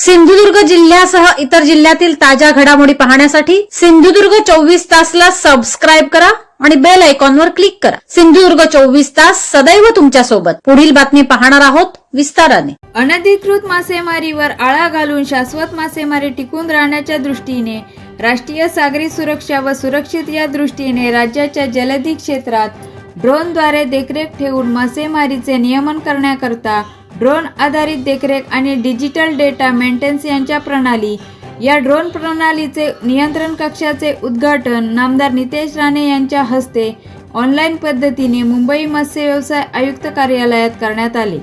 सिंधुदुर्ग जिल्ह्यासह इतर जिल्ह्यातील ताज्या घडामोडी पाहण्यासाठी सिंधुदुर्ग चोवीस तासला सबस्क्राईब करा आणि बेल आयकॉनवर क्लिक करा. सिंधुदुर्ग चोवीस तास सदैव तुमच्यासोबत पुढील बातमी पाहणार आहोत विस्ताराने. अनधिकृत मासेमारीवर आळा घालून शाश्वत मासेमारी टिकून राहण्याच्या दृष्टीने राष्ट्रीय सागरी सुरक्षा व सुरक्षित या दृष्टीने राज्याच्या जलधी क्षेत्रात ड्रोनद्वारे देखरेख ठेवून मासेमारीचे नियमन करण्याकरता ड्रोन आधारित देखरेख आणि डिजिटल डेटा मेंटेन्स यांच्या प्रणाली. या ड्रोन प्रणालीचे नियंत्रण कक्षाचे उद्घाटन नामदार नितेश राणे यांच्या हस्ते ऑनलाईन पद्धतीने मुंबई मत्स्य व्यवसाय आयुक्त कार्यालयात करण्यात आले.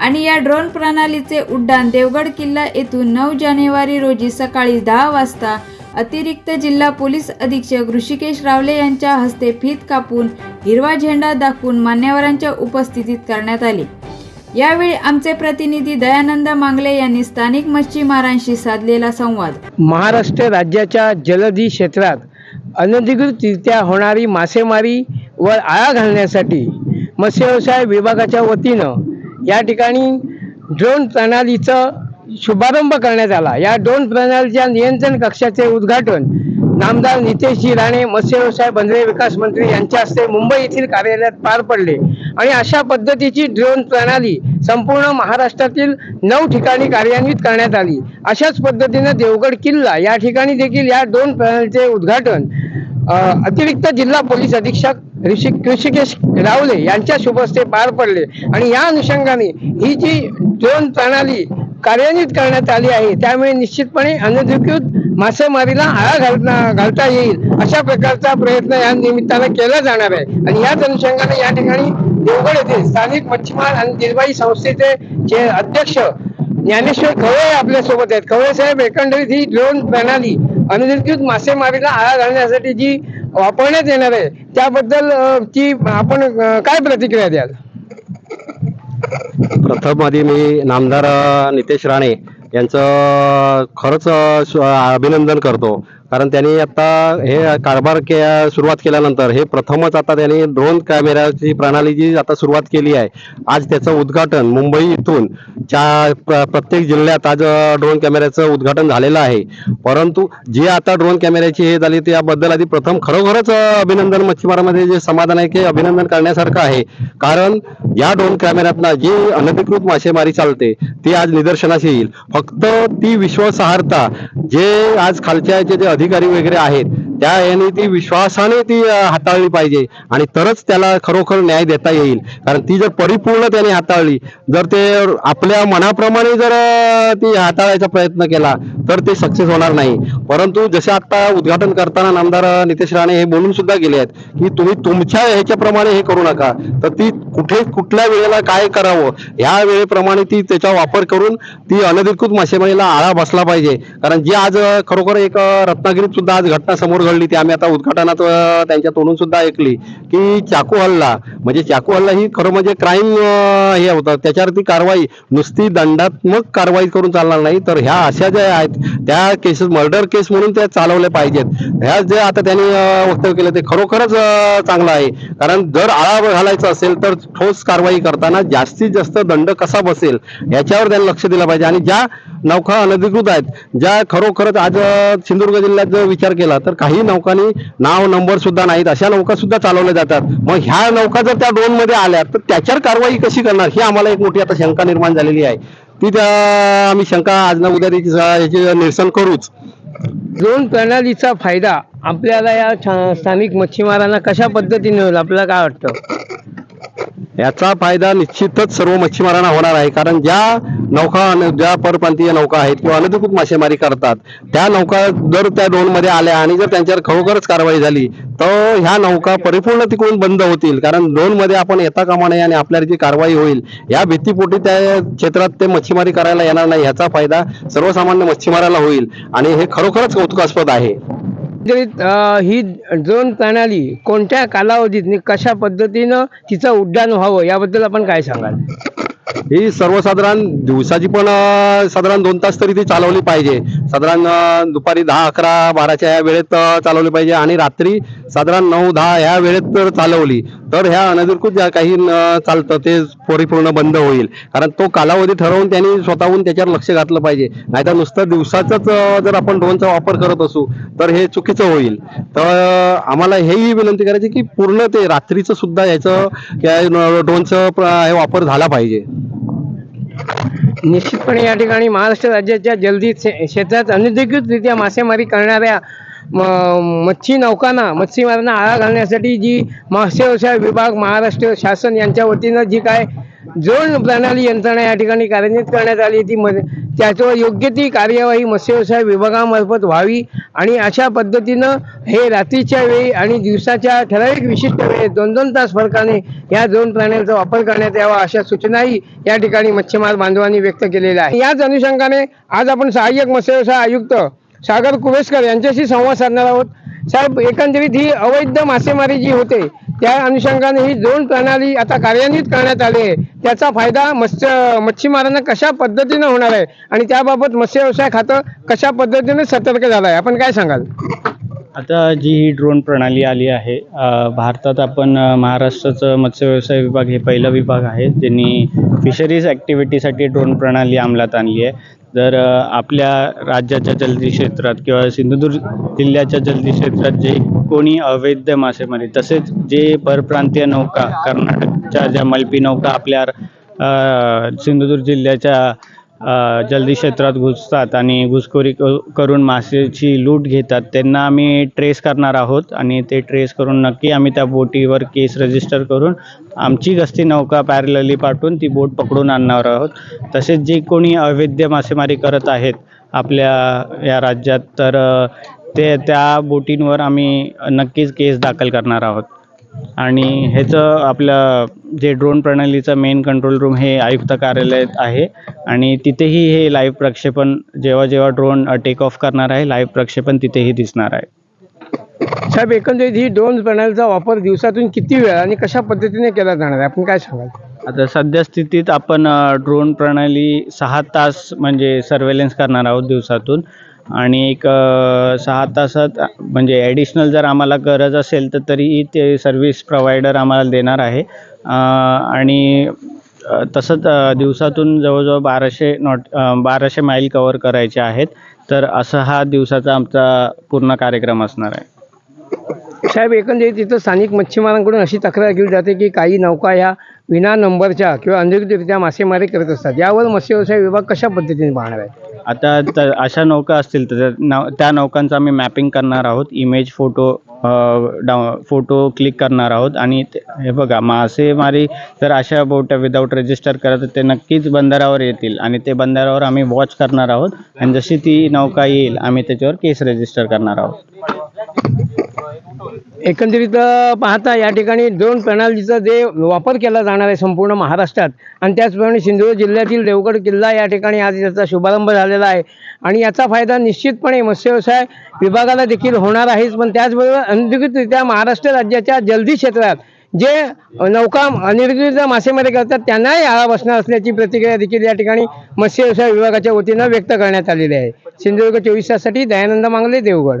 आणि या ड्रोन प्रणालीचे उड्डाण देवगड किल्ला येथून नऊ जानेवारी रोजी सकाळी दहा वाजता अतिरिक्त जिल्हा पोलीस अधीक्षक ऋषिकेश रावले यांच्या हस्ते फीत कापून हिरवा झेंडा दाखवून मान्यवरांच्या उपस्थितीत करण्यात आले. यावेळी आमचे प्रतिनिधी दयानंद मांगले यांनी स्थानिक मच्छीमारांशी साधलेला संवाद. महाराष्ट्र राज्याच्या जलधी क्षेत्रात अनधिकृतरित्या होणारी मासेमारी वर आळा घालण्यासाठी मत्स्यव्यवसाय विभागाच्या वतीनं या ठिकाणी ड्रोन प्रणालीचं शुभारंभ करण्यात आला. या ड्रोन प्रणालीच्या नियंत्रण कक्षाचे उद्घाटन नामदार नितेशजी राणे मत्स्य व्यवसाय बंदरे विकास मंत्री यांच्या हस्ते मुंबई येथील कार्यालयात पार पडले. आणि अशा पद्धतीची ड्रोन प्रणाली संपूर्ण महाराष्ट्रातील नऊ ठिकाणी कार्यान्वित करण्यात आली. अशाच पद्धतीनं देवगड किल्ला या ठिकाणी देखील या ड्रोन प्रणालीचे उद्घाटन अतिरिक्त जिल्हा पोलीस अधीक्षक ऋषिक ऋषिकेश रावले यांच्या शुभस्ते पार पडले. आणि या अनुषंगाने ही जी ड्रोन प्रणाली कार्यान्वित करण्यात आली आहे त्यामुळे निश्चितपणे अनधिकृत मासेमारीला आळा घालता घालता येईल. अशा प्रकारचा प्रयत्न या निमित्तानं केला जाणार आहे. आणि याच अनुषंगाने या ठिकाणी देवगड येथे स्थानिक मच्छीमार आणि निर्वाही संस्थेचे जे अध्यक्ष ज्ञानेश्वर खवळे आपल्यासोबत आहेत. खवळे साहेब एकंदरीत ही ड्रोन प्रणाली अनधिकृत मासेमारीला आळा घालण्यासाठी जी वापरण्यात येणार आहे त्याबद्दल ती आपण काय प्रतिक्रिया द्याल? प्रथम आधी मी नामदार नितेश राणे यांचं खरंच अभिनंदन करतो. कारण त्यांनी आता हे कारभार के सुरुवात केल्यानंतर हे प्रथमच आता त्यांनी ड्रोन कॅमेराची प्रणाली जी आता सुरुवात केली आहे आज त्याचं उद्घाटन मुंबई इथून च्या प्रत्येक जिल्ह्यात आज ड्रोन कॅमेऱ्याचं उद्घाटन झालेलं आहे. परंतु जे आता ड्रोन कॅमेऱ्याची हे झाली त्याबद्दल आधी प्रथम खरोखरच अभिनंदन मच्छीमारामध्ये जे समाधान आहे ते अभिनंदन करण्यासारखं आहे. कारण या ड्रोन कॅमेऱ्यातनं जी अनधिकृत मासेमारी चालते ती आज निदर्शनास येईल. फक्त ती विश्वासार्हता जे आज खालच्या जे अधिक अधिकारी वगैरे आहेत त्या यांनी ती विश्वासाने ती हाताळली पाहिजे आणि तरच त्याला खरोखर न्याय देता येईल. कारण ती जर परिपूर्ण त्याने हाताळली जर ते आपल्या मनाप्रमाणे जर ती हाताळायचा प्रयत्न केला तर ते सक्सेस होणार नाही. परंतु जसे आता उद्घाटन करताना नामदार नितेश राणे हे बोलून सुद्धा गेले आहेत की तुम्ही तुमच्या ह्याच्याप्रमाणे हे करू नका. तर ती कुठे कुठल्या वेळेला काय करावं ह्या वेळेप्रमाणे ती त्याचा वापर करून ती अनधिकृत मासेमारीला आळा बसला पाहिजे. कारण जी आज खरोखर एक रत्नागिरीत सुद्धा आज घटना समोर घडली ती आम्ही आता उद्घाटनात त्यांच्या तोंडून सुद्धा ऐकली की चाकू हल्ला. म्हणजे चाकू हल्ला ही खरं म्हणजे क्राईम हे होतं. त्याच्यावरती कारवाई नुसती दंडात्मक कारवाई करून चालणार नाही. तर ह्या अशा ज्या आहेत त्या केसेस मर्डर केस म्हणून त्या चालवल्या पाहिजेत. ह्या जे आता त्यांनी वक्तव्य केलं ते खरोखरच चांगलं आहे. कारण जर आळा घालायचा असेल तर ठोस कारवाई करताना जास्तीत जास्त दंड कसा बसेल याच्यावर त्यांनी लक्ष दिलं पाहिजे. आणि ज्या नौका अनधिकृत आहेत ज्या खरोखरच आज सिंधुदुर्ग जिल्ह्यात जर विचार केला तर काही नौकांनी नाव नंबर सुद्धा नाहीत. अशा नौका सुद्धा चालवल्या जातात. मग ह्या नौका जर त्या ड्रोनमध्ये आल्या तर त्याच्यावर कारवाई कशी करणार? ही आम्हाला एक मोठी आता शंका निर्माण झालेली आहे. ती त्या आम्ही शंका आज ना उद्या त्याची याचे निरसन करूच. ड्रोन प्रणालीचा फायदा आपल्याला या छा- स्थानिक मच्छीमारांना कशा पद्धतीने होईल आपल्याला काय वाटतं? याचा फायदा निश्चितच सर्व मच्छीमारांना होणार आहे. कारण ज्या नौका ज्या परप्रांतीय नौका आहेत किंवा अनधिकृत मासेमारी करतात त्या नौका जर त्या डोनमध्ये आल्या आणि जर त्यांच्यावर खरोखरच कारवाई झाली तर ह्या नौका परिपूर्ण तिकडून बंद होतील. कारण डोनमध्ये आपण येता कामा नये आणि आपल्यावर जी कारवाई होईल या भीतीपोटी त्या क्षेत्रात ते मच्छीमारी करायला येणार नाही. याचा फायदा सर्वसामान्य मच्छीमाराला होईल. आणि हे खरोखरच कौतुकास्पद आहे. ही ड्रोन प्रणाली कोणत्या कालावधीत कशा पद्धतीनं तिचं उड्डाण व्हावं याबद्दल आपण काय सांगाल? ही सर्वसाधारण दिवसाची पण साधारण दोन तास तरी ती चालवली पाहिजे. साधारण दुपारी दहा अकरा बाराच्या या वेळेत चालवली पाहिजे आणि रात्री साधारण नऊ दहा या वेळेत जर चालवली. तर ह्या अनधिकृत ज्या काही चालतं ते परिपूर्ण बंद होईल. कारण तो कालावधी ठरवून त्यांनी स्वतःहून त्याच्यावर लक्ष घातलं पाहिजे. नाहीतर नुसतं दिवसाचाच जर आपण ड्रोनचा वापर करत असू तर हे चुकीचं होईल. तर आम्हाला हेही विनंती करायची की पूर्ण ते रात्रीचं सुद्धा याचं ड्रोनचं हे वापर झाला पाहिजे. निश्चितपणे या ठिकाणी महाराष्ट्र राज्याच्या जलदी क्षेत्रात अनधिकृतरित्या मासेमारी करणाऱ्या म- मच्छी नौकांना मच्छीमारांना आळा घालण्यासाठी जी मत्स्य व्यवसाय विभाग महाराष्ट्र शासन यांच्या वतीनं जी काय ड्रोन प्रणाली यंत्रणा या ठिकाणी कार्यान्वित करण्यात आली ती मध्ये त्याच्यावर योग्य ती कार्यवाही मत्स्य व्यवसाय विभागामार्फत व्हावी आणि अशा पद्धतीनं हे रात्रीच्या वेळी आणि दिवसाच्या ठराविक विशिष्ट वेळेत दोन दोन तास फरकाने या ड्रोन प्राण्यांचा वापर करण्यात यावा अशा सूचनाही या ठिकाणी मच्छीमार बांधवांनी व्यक्त केलेल्या आहे याच अनुषंगाने आज आपण सहाय्यक मत्स्य व्यवसाय आयुक्त सागर कुवेसकर यांच्याशी संवाद साधणार आहोत. साहेब एकंदरीत ही अवैध मासेमारी जी होते त्या अनुषंगाने ही दोन प्रणाली आता कार्यान्वित करण्यात आली आहे. त्याचा फायदा मत्स्य मच्छीमारांना कशा पद्धतीनं होणार आहे आणि त्याबाबत मत्स्य व्यवसाय खातं कशा पद्धतीने सतर्क झालं आहे? आपण काय सांगाल? आता जी ही ड्रोन प्रणाली आली आहे भारतात आपण महाराष्ट्राचं मत्स्य व्यवसाय विभाग हे पहिला विभाग आहे. ज्यांनी फिशरीज ॲक्टिव्हिटीसाठी ड्रोन प्रणाली अंमलात आणली आहे. तर आपल्या राज्याच्या जलदी क्षेत्रात किंवा सिंधुदुर्ग जिल्ह्याच्या जलदी क्षेत्रात जे कोणी अवैध मासेमारी तसेच जे परप्रांतीय नौका कर्नाटकच्या ज्या मल्पी नौका आपल्या सिंधुदुर्ग जिल्ह्याच्या जलदी क्षेत्रात घुसतात आणि घुसखोरी क- करून मासेची लूट घेतात. त्यांना आम्ही ट्रेस करणार आहोत आणि ते ट्रेस करून नक्की आम्ही त्या बोटीवर केस रजिस्टर करून आमची गस्ती नौका पॅरलली पाठवून ती बोट पकडून आणणार आहोत. तसेच जे कोणी अवैध मासेमारी करत आहेत आपल्या या राज्यात तर ते त्या बोटींवर आम्ही नक्कीच केस दाखल करणार आहोत. आणि ह्याचं आपलं जे ड्रोन प्रणालीचं मेन कंट्रोल रूम हे आयुक्त कार्यालयात आहे. आणि तिथेही हे लाईव्ह प्रक्षेपण जेव्हा जेव्हा ड्रोन टेक ऑफ करणार आहे लाईव्ह प्रक्षेपण तिथेही दिसणार आहे. साहेब एकंदरीत ही ड्रोन प्रणालीचा वापर दिवसातून किती वेळा आणि कशा पद्धतीने केला जाणार आहे? आपण काय सांगाल? आता सध्या स्थितीत आपण ड्रोन प्रणाली सहा तास म्हणजे सर्वेलन्स करणार आहोत दिवसातून. आणि एक सहा तासात म्हणजे ॲडिशनल जर आम्हाला गरज असेल तर तरीही ते सर्व्हिस प्रोव्हायडर आम्हाला देणार आहे. आणि तसंच दिवसातून जवळजवळ बाराशे नॉट बाराशे माईल कवर करायचे आहेत. तर असा हा दिवसाचा आमचा पूर्ण कार्यक्रम असणार आहे. साहेब एकंदरीत तिथं स्थानिक मच्छीमारांकडून अशी तक्रार केली जाते की काही नौका ह्या विना नंबरच्या किंवा अनधिकृतरित्या मासेमारी करत असतात. यावर मत्स्य व्यवसाय विभाग कशा पद्धतीने पाहणार आहे? आता तर अशा नौका असतील तर त्या त्या नौकांचं आम्ही मॅपिंग करणार आहोत. इमेज फोटो डाउ फोटो क्लिक करणार आहोत. आणि ते- हे बघा मासेमारी जर अशा बोट विदाऊट रजिस्टर करत तर ते नक्कीच बंदरावर येतील. आणि ते बंदरावर आम्ही वॉच करणार आहोत. आणि जशी ती नौका येईल आम्ही त्याच्यावर केस रजिस्टर करणार आहोत. एकंदरीत पाहता या ठिकाणी ड्रोन प्रणालीचा जे वापर केला जाणार आहे संपूर्ण महाराष्ट्रात आणि त्याचप्रमाणे सिंधुदुर्ग जिल्ह्यातील देवगड किल्ला या ठिकाणी आज याचा शुभारंभ झालेला आहे. आणि याचा फायदा निश्चितपणे मत्स्यव्यवसाय विभागाला देखील होणार आहेच पण त्याचबरोबर अनधिकृतरित्या महाराष्ट्र राज्याच्या जलदी क्षेत्रात जे नौका अनधिकृत मासेमारी करतात त्यांनाही आळा बसणार असल्याची प्रतिक्रिया देखील या ठिकाणी मत्स्यव्यवसाय विभागाच्या वतीनं व्यक्त करण्यात आलेली आहे. सिंधुदुर्ग चोवीस ताससाठी दयानंद मांगले देवगड.